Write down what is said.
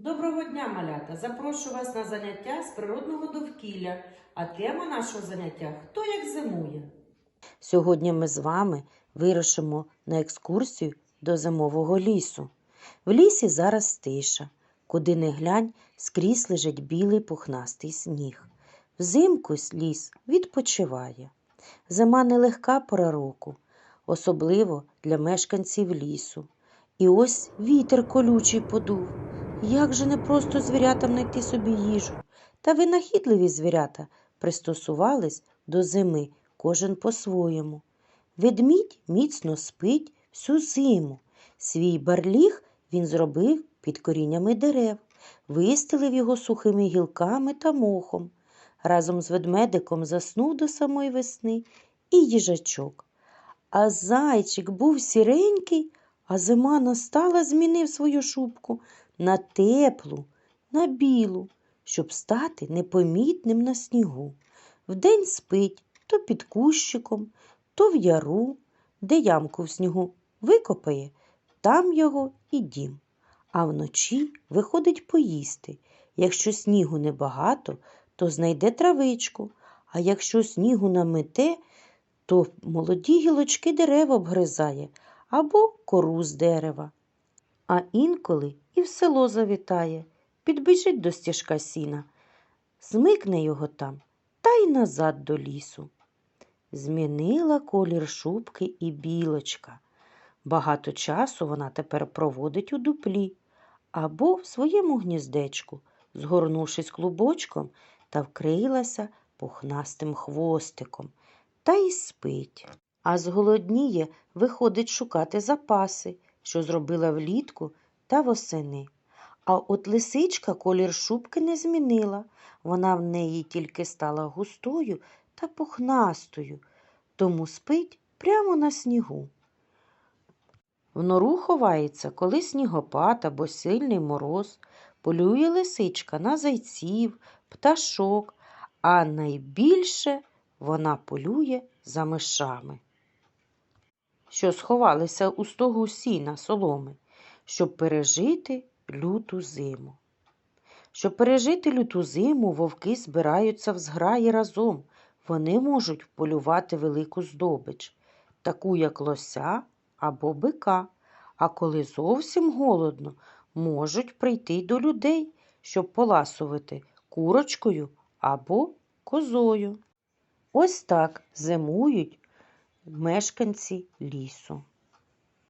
Доброго дня, малята! Запрошую вас на заняття з природного довкілля. А тема нашого заняття Хто як зимує? Сьогодні ми з вами вирушимо на екскурсію до зимового лісу. В лісі зараз тиша. Куди не глянь, скрізь лежить білий пухнастий сніг. Взимку ліс відпочиває. Зима нелегка пора року, особливо для мешканців лісу. І ось вітер колючий подув. Як же не просто звірятам знайти собі їжу. Та винахідливі звірята пристосувались до зими, кожен по-своєму. Ведмідь міцно спить всю зиму. Свій барліг він зробив під коріннями дерев, вистелив його сухими гілками та мохом. Разом з ведмедиком заснув до самої весни і їжачок. А зайчик був сіренький, а зима настала, змінив свою шубку на теплу, на білу, щоб стати непомітним на снігу. Вдень спить то під кущиком, то в яру, де ямку в снігу викопає, там його і дім. А вночі виходить поїсти. Якщо снігу небагато, то знайде травичку, а якщо снігу намете, то молоді гілочки дерев обгризає або кору з дерева. А інколи і в село завітає, підбіжить до стіжка сіна, змикне його там та й назад до лісу. Змінила колір шубки і білочка. Багато часу вона тепер проводить у дуплі або в своєму гніздечку, згорнувшись клубочком та вкрилася пухнастим хвостиком та й спить. А зголодніє виходить шукати запаси, що зробила влітку та восени. А от лисичка колір шубки не змінила, вона в неї тільки стала густою та пухнастою, тому спить прямо на снігу. В нору ховається, коли снігопад або сильний мороз, полює лисичка на зайців, пташок, а найбільше вона полює за мишами, що сховалися у стогу сіна соломи, щоб пережити люту зиму. Щоб пережити люту зиму, вовки збираються в зграї разом. Вони можуть полювати велику здобич, таку як лося або бика. А коли зовсім голодно, можуть прийти до людей, щоб поласувати курочкою або козою. Ось так зимують мешканці лісу.